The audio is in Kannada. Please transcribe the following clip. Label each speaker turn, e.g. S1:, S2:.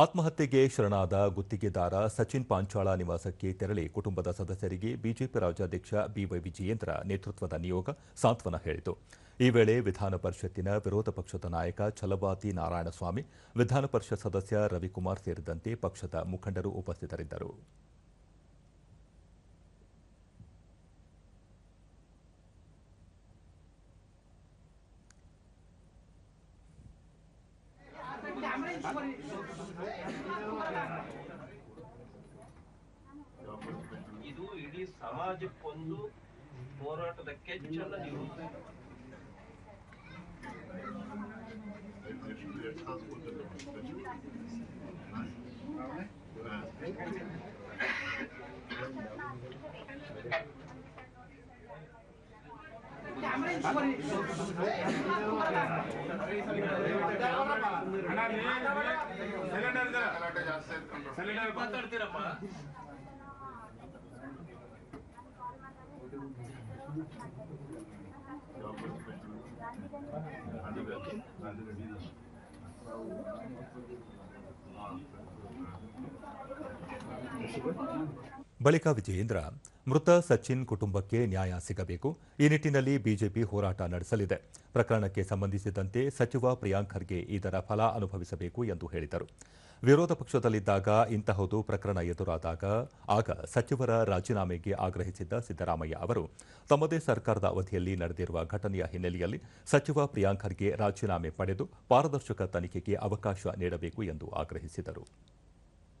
S1: ಆತ್ಮಹತ್ಯೆಗೆ ಶರಣಾದ ಗುತ್ತಿಗೆದಾರ ಸಚಿನ್ ಪಾಂಚಾಳ ನಿವಾಸಕ್ಕೆ ತೆರಳಿ ಕುಟುಂಬದ ಸದಸ್ಯರಿಗೆ ಬಿಜೆಪಿ ರಾಜ್ಯಾಧ್ಯಕ್ಷ ಬಿವೈ ವಿಜಯೇಂದ್ರ ನೇತೃತ್ವದ ನಿಯೋಗ ಸಾಂತ್ವನ ಹೇಳಿತು. ಈ ವೇಳೆ ವಿಧಾನ ಪರಿಷತ್ತಿನ ವಿರೋಧ ಪಕ್ಷದ ನಾಯಕ ಛಲವಾದಿ ನಾರಾಯಣಸ್ವಾಮಿ, ವಿಧಾನ ಪರಿಷತ್ ಸದಸ್ಯ ರವಿಕುಮಾರ್ ಸೇರಿದಂತೆ ಪಕ್ಷದ ಮುಖಂಡರು ಉಪಸ್ಥಿತರಿದ್ದರು.
S2: ಇದು ಇಡೀ ಸಮಾಜಕ್ಕೊಂದು ಹೋರಾಟದ ಕೆಚ್ಚನ್ನ ನೀವು ಮಾತಾಡ್ತೀರಮ್ಮ
S1: ಬಳಿಕ ವಿಜಯೇಂದ್ರ ಮೃತ ಸಚಿನ್ ಕುಟುಂಬಕ್ಕೆ ನ್ಯಾಯ ಸಿಗಬೇಕು. ಈ ನಿಟ್ಟಿನಲ್ಲಿ ಬಿಜೆಪಿ ಹೋರಾಟ ನಡೆಸಲಿದೆ. ಪ್ರಕರಣಕ್ಕೆ ಸಂಬಂಧಿಸಿದಂತೆ ಸಚಿವ ಪ್ರಿಯಾಂಕ್ ಖರ್ಗೆ ಇದರ ಫಲ ಅನುಭವಿಸಬೇಕು ಎಂದು ಹೇಳಿದರು. ವಿರೋಧ ಪಕ್ಷದಲ್ಲಿದ್ದಾಗ ಇಂತಹದು ಪ್ರಕರಣ ಎದುರಾದಾಗ ಆಗ ಸಚಿವರ ರಾಜೀನಾಮೆಗೆ ಆಗ್ರಹಿಸಿದ್ದ ಸಿದ್ದರಾಮಯ್ಯ ಅವರು, ತಮ್ಮದೇ ಸರ್ಕಾರದ ಅವಧಿಯಲ್ಲಿ ನಡೆದಿರುವ ಘಟನೆಯ ಹಿನ್ನೆಲೆಯಲ್ಲಿ ಸಚಿವ ಪ್ರಿಯಾಂಕ್ ಖರ್ಗೆ ರಾಜೀನಾಮೆ ಪಡೆದು ಪಾರದರ್ಶಕ ತನಿಖೆಗೆ ಅವಕಾಶ ನೀಡಬೇಕು ಎಂದು ಆಗ್ರಹಿಸಿದರು.